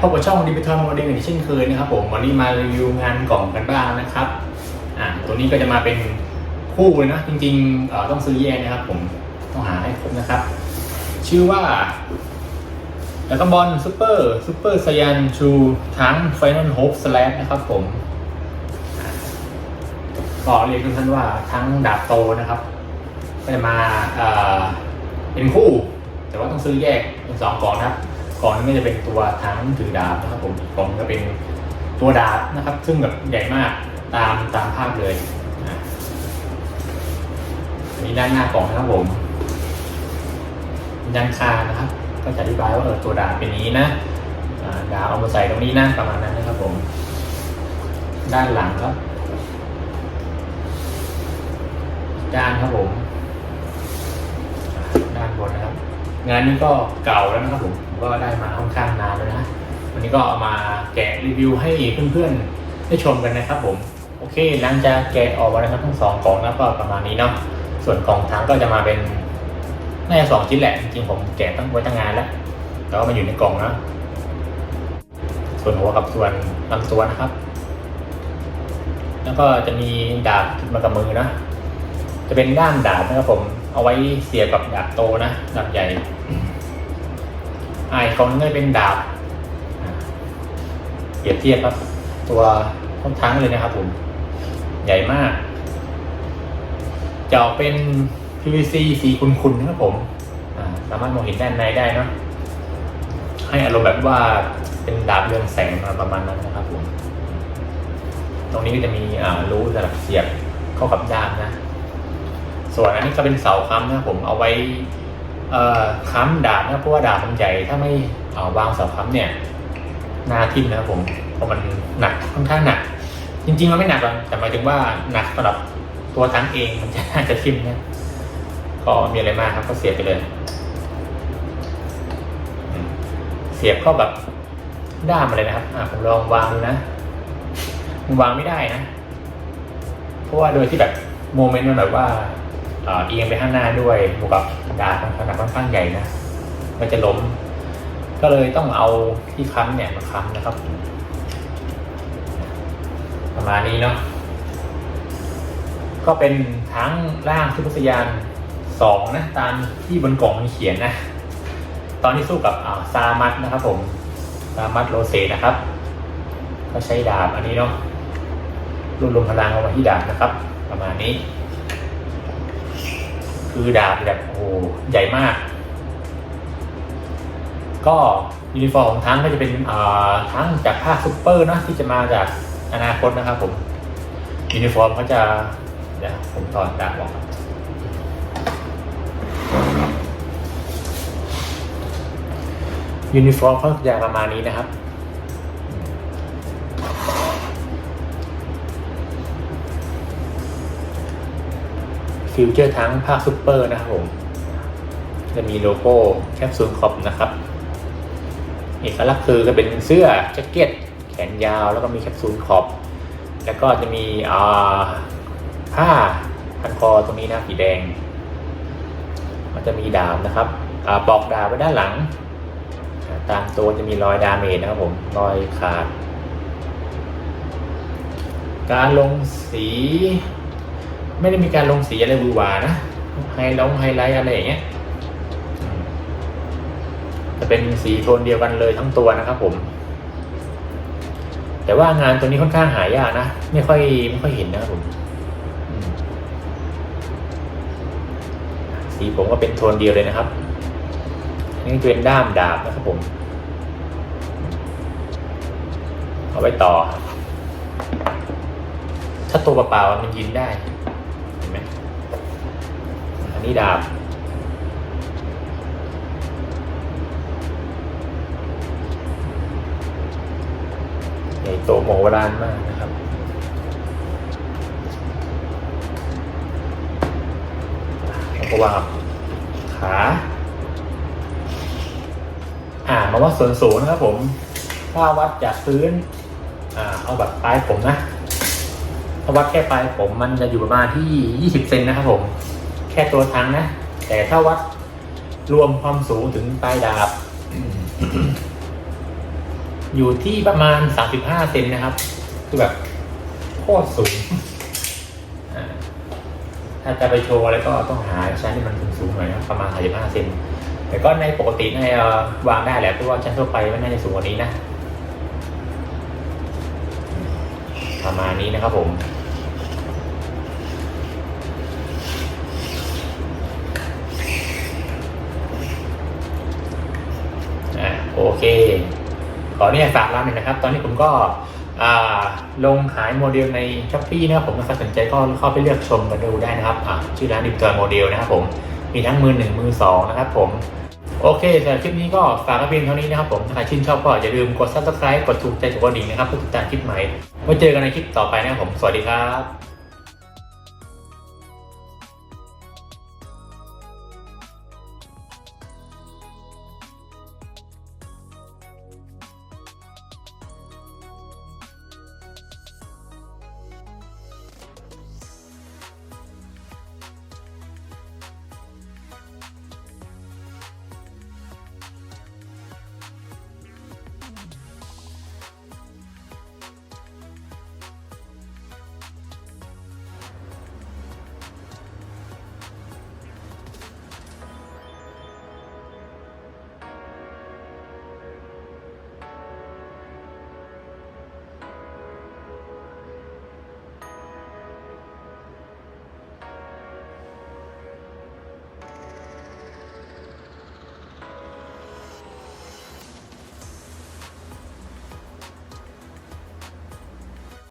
พบกับช่องดิจิทัลโมเดลอย่างเช่นเคยนะครับผมวันนี้มารีวิวงานกล่องกันบ้างนะครับอ่าตัวนี้ก็จะมาเป็นคู่เลยนะจริงๆเอ่อต้องซื้อแยกนะครับ ผมต้องหาให้ครบนะครับ ชื่อว่าแล้วก็บอลซูเปอร์ซูเปอร์ไซยันชูทั้งไฟนอลโฮปสแลนะครับผมอ่าก็เรียกสั้นว่าทั้งดาบโตนะครับก็จะมาเอ่อเป็นคู่ แต่ว่าต้องซื้อแยกเป็นสองกล่องนะครับ ก่องนึงก็จะเป็นตัวทั้งถือดาบนะครับผมอีกกล่องก็เป็นตัวดาบนะครับ ซึ่งแบบใหญ่มากตามตามภาพเลยนะอันนี้ด้านหน้ากล่องนะครับผมด้านขานะครับ ก็จะอธิบายว่าเออตัวดาบเป็นนี้นะดาบเอามาใส่ตรงนี้นะประมาณนั้นนะครับผม ด้านหลังครับ ด้านครับผม ด้านบนนะครับ งานนี้ก็เก่าแล้วนะครับผมก็ได้มาค่อนข้างนานแล้วนะวันนี้ก็เอามาแกะรีวิวให้เพื่อนๆได้ชมกันนะครับผมโอเคหลังจากแกะออกมาแล้วครับทั้งสองกล่องแล้วก็ประมาณนี้เนาะส่วนกล่องทั้งก็จะมาเป็นน่าจะสองชิ้นแหละจริงๆผมแกะตั้งไว้ตั้งงานแล้วแต่ว่ามันอยู่ในกล่องนะส่วนหัวกับส่วนลำตัวนะครับ แล้วก็จะมีดาบมากับมือนะ จะเป็นด้ามดาบนะครับผม เอาไว้เสียบกับดาบโตนะดาบใหญ่ไอคอนก็เป็นดาบเปรียบเทียบครับ ตัวค่อนข้างเลยนะครับผม ใหญ่มาก จะออกเป็น PVC สีคุณๆนะครับผมสามารถมองเห็นด้านในได้เนะให้อารมณ์แบบว่าเป็นดาบเรืองแสงประมาณนั้นนะครับผม ตรงนี้ก็จะมีรูสำหรับเสียบเข้ากับด้ามนะ ส่วนอันนี้ก็เป็นเสาค้ำนะผมเอาไว้ค้ำดาบนะเพราะว่าดาบมันใหญ่ถ้าไม่เอาวางเสาค้ำเนี่ยหน้าทิ่มนะครับผมเพราะมันหนักค่อนข้างหนัก จริงๆมันไม่หนักหรอกแต่หมายถึงว่าหนักสำหรับตัวทั้งเองมันจะน่าจะทิ่มนี่ยก็มีอะไรมากครับก็เสียบไปเลย เสียบเข้าแบบด้ามอะไรนะครับอะผมลองวางดูนะวางไม่ได้นะ เพราะว่าโดยที่แบบโมเมนต์มันแบบว่า เอียงไปข้างหน้าด้วยบวกกับดาบขนาดค่อนข้างใหญ่นะมันจะล้ม ก็เลยต้องเอาที่ค้ำเนี่ยมาค้ำนะครับ ประมาณนี้เนาะก็เป็นทั้งร่างทุพสยานสองนะตามที่บนกล่องมันเขียนนะ ตอนที่สู้กับอ่าซามัตนะครับผมซามัตโรเซนะครับ ก็ใช้ดาบอันนี้เนาะรวบรวมพลังเอาไว้ที่ดาบนะครับ ประมาณนี้ คือดาบแบบโอ้โหใหญ่มาก ก็ยูนิฟอร์มของทั้งก็จะเป็นอ่าทั้งจากภาคซูเปอร์เนะที่จะมาจากอนาคตนะครับผมยูนิฟอร์มเขาจะเดี๋ยวผมถอดดาบออกยูนิฟอร์มเขาจะประมาณนี้นะครับ ฟิวเจอร์ทั้งภาคซูเปอร์นะครับผม จะมีโลโก้แคปซูลคอปนะครับเอกลักษณ์คือจะเป็นเสื้อแจ็คเก็ตแขนยาวแล้วก็มีแคปซูลขอบ แล้วก็จะมีอ่าผ้าพันคอตรงนี้นะสีแดง มันจะมีดาบนะครับอาปอกดาบไว้ด้านหลัง ตามตัวจะมีรอยดาเมจนะครับผม รอยขาด การลงสี ไม่ได้มีการลงสีอะไรวือหวานะไฮลงไฮไลท์อะไรอย่างเงี้ยจะเป็นสีโทนเดียวกันเลยทั้งตัวนะครับผม แต่ว่างานตัวนี้ค่อนข้างหายากนะไม่ค่อยไม่ค่อยเห็นนะครับผมสีผมก็เป็นโทนเดียวเลยนะครับ นี่เป็นด้ามดาบนะครับผม เอาไว้ต่อ ถ้าตัวเปล่าๆมันยิงได้ นนี้ดาบ ใหญ่โตโมโหลานมากนะครับ แล้วก็วางขา อ่ามาวัดส่วนสูงนะครับผม ถ้าวัดจากพื้น อ่า เอาแบบปลายผมนะถ้าวัดแค่ปลายผมมันจะอยู่ประมาณที่ 20 เซนนะครับผม แค่ตัวทังนะ แต่ถ้าวัดรวมความสูงถึงปลายดาบ อยู่ที่ประมาณ 35 เซนนะครับ คือแบบโคตรสูง ถ้าจะไปโชว์อะไรก็ต้องหาชั้นที่มันสูงๆหน่อยนะครับประมาณ 35 เซนแต่ก็ในปกติในวางได้แหละเพราะว่าชั้นทั่วไปไม่น่าจะสูงกว่านี้นะ ประมาณนี้นะครับผม โอเค ขอเนี่ยฝากร้านหน่อยนะครับ ตอนนี้ผมก็ลงขายโมเดลในช้อปปี้นะครับผมถ้าสนใจก็เข้าไปเลือกชมกันดูได้นะครับชื่อร้านดิมจอยโมเดลนะครับผมมีทั้งมือหนึ่งมือสองนะครับผมโอเคสำหรับคลิปนี้ก็ฝากไว้เพียงเท่านี้นะครับผมถ้าใครชื่นชอบก็อย่าลืมกด subscribe กดถูกใจกดกระดิ่งนะครับเพื่อติดตามคลิปใหม่ไว้เจอกันในคลิปต่อไปนะครับผม สวัสดีครับ